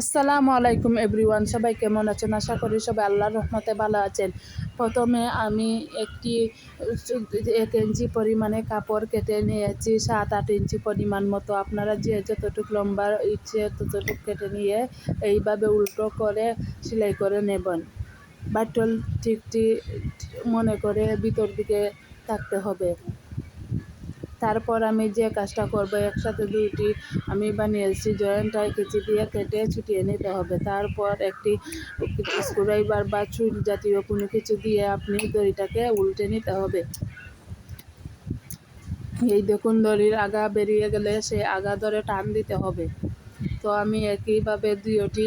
আসসালামু আলাইকুম এভরিওয়ান, সবাই কেমন আছেন? আশা করি সবাই আল্লাহর রহমতে ভালো আছেন। প্রথমে আমি একটি এক ইঞ্চি পরিমাণে কাপড় কেটে নিয়েছি, সাত আট ইঞ্চি পরিমাণ মতো। আপনারা যে যতটুকু লম্বা ইচ্ছে ততটুকু কেটে নিয়ে এইভাবে উল্টো করে সেলাই করে নেবেন। বাটল ঠিকটি মনে করে ভিতর দিকে থাকতে হবে। তারপর আমি যে কাজটা করব, একসাথে দুইটি আমি বানিয়েছি জয়েন্টটা কেচি দিয়ে কেটে ছুটিয়ে নিতে হবে। তারপর একটি স্ক্রুড্রাইভার বা চুল জাতীয় কোনো কিছু দিয়ে আপনি দড়িটাকে উল্টে নিতে হবে। এই দেখুন, দড়ির আগা বেরিয়ে গেলে সে আগা ধরে টান দিতে হবে। তো আমি একইভাবে দুইটি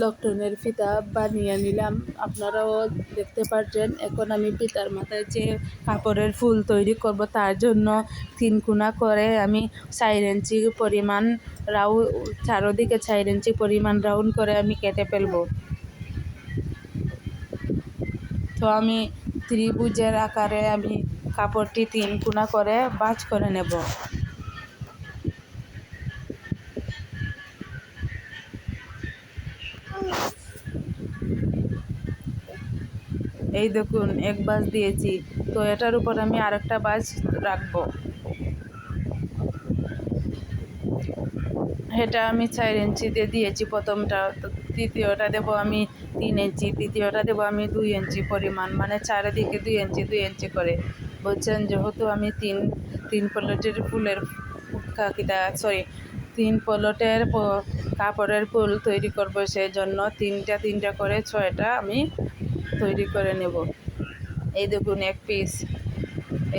লকটনের ফিতা বানিয়ে নিলাম। আপনারাও দেখতে পারছেন, এখন আমি ফিতার মাথায় যে কাপড়ের ফুল তৈরি করব তার জন্য তিন কোনা করে আমি চার ইঞ্চি পরিমাণ রাউ, চারোদিকে চার ইঞ্চি পরিমাণ রাউন্ড করে আমি কেটে ফেলব। তো আমি ত্রিভুজের আকারে আমি কাপড়টি তিন কোনা করে বাজ করে নেব। এই দেখুন, এক বাস দিয়েছি। তো এটার উপর আমি আরেকটা বাস রাখব। এটা আমি চার ইঞ্চিতে দিয়েছি প্রথমটা। তো দ্বিতীয়টা দেবো আমি তিন ইঞ্চি, তৃতীয়টা দেবো আমি দুই ইঞ্চি পরিমাণ মানে চারিদিকে দুই ইঞ্চি দুই ইঞ্চি করে। বলছেন যেহেতু আমি তিন তিন প্লেটের ফুলের কাকিটা সরি তিন পলটের কাপড়ের ফুল তৈরি করব সেই জন্য তিনটা তিনটা করে ছয়টা আমি তৈরি করে নেব। এই দেখুন, এক পিস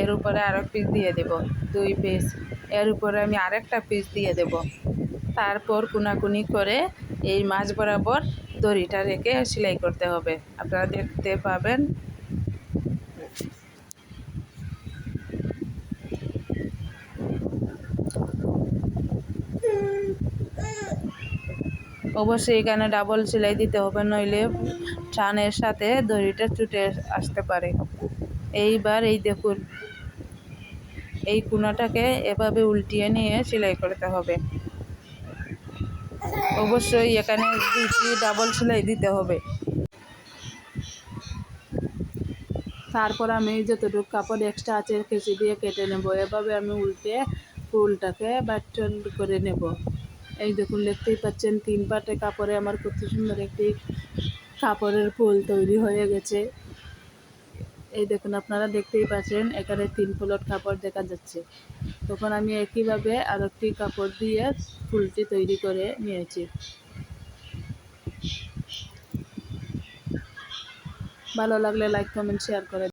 এর উপরে আরেক পিস দিয়ে দেব, দুই পিস এর উপরে আমি আরেকটা পিস দিয়ে দেব। তারপর কুনাকুনি করে এই মাছ বরাবর দড়িটা রেখে সেলাই করতে হবে। আপনারা দেখতে পাবেন অবশ্যই এখানে ডাবল সেলাই দিতে হবে, নইলে টানের সাথে দড়িটা ছুটে আসতে পারে। এইবার এই দেখুন, এই কুনাটাকে এভাবে উল্টিয়ে নিয়ে সেলাই করতে হবে। অবশ্যই এখানে দুটি ডাবল সেলাই দিতে হবে। তারপর আমি যতটুকু কাপড় এক্সট্রা আছে, কেঁচি দিয়ে কেটে নেব। এভাবে আমি উল্টে ফুলটাকে বাটন করে নেব। এই দেখুন, দেখতেই পাচ্ছেন, তিন পাটে কাপড়ে আমার কত সুন্দর একটি কাপড়ের ফুল তৈরি হয়ে গেছে। এই দেখুন, আপনারা দেখতেই পাচ্ছেন, এখানে তিন ফুলট কাপড় দেখা যাচ্ছে। তখন আমি একইভাবে আর একটি কাপড় দিয়ে ফুলটি তৈরি করে নিয়েছি। ভালো লাগলে লাইক কমেন্ট শেয়ার করে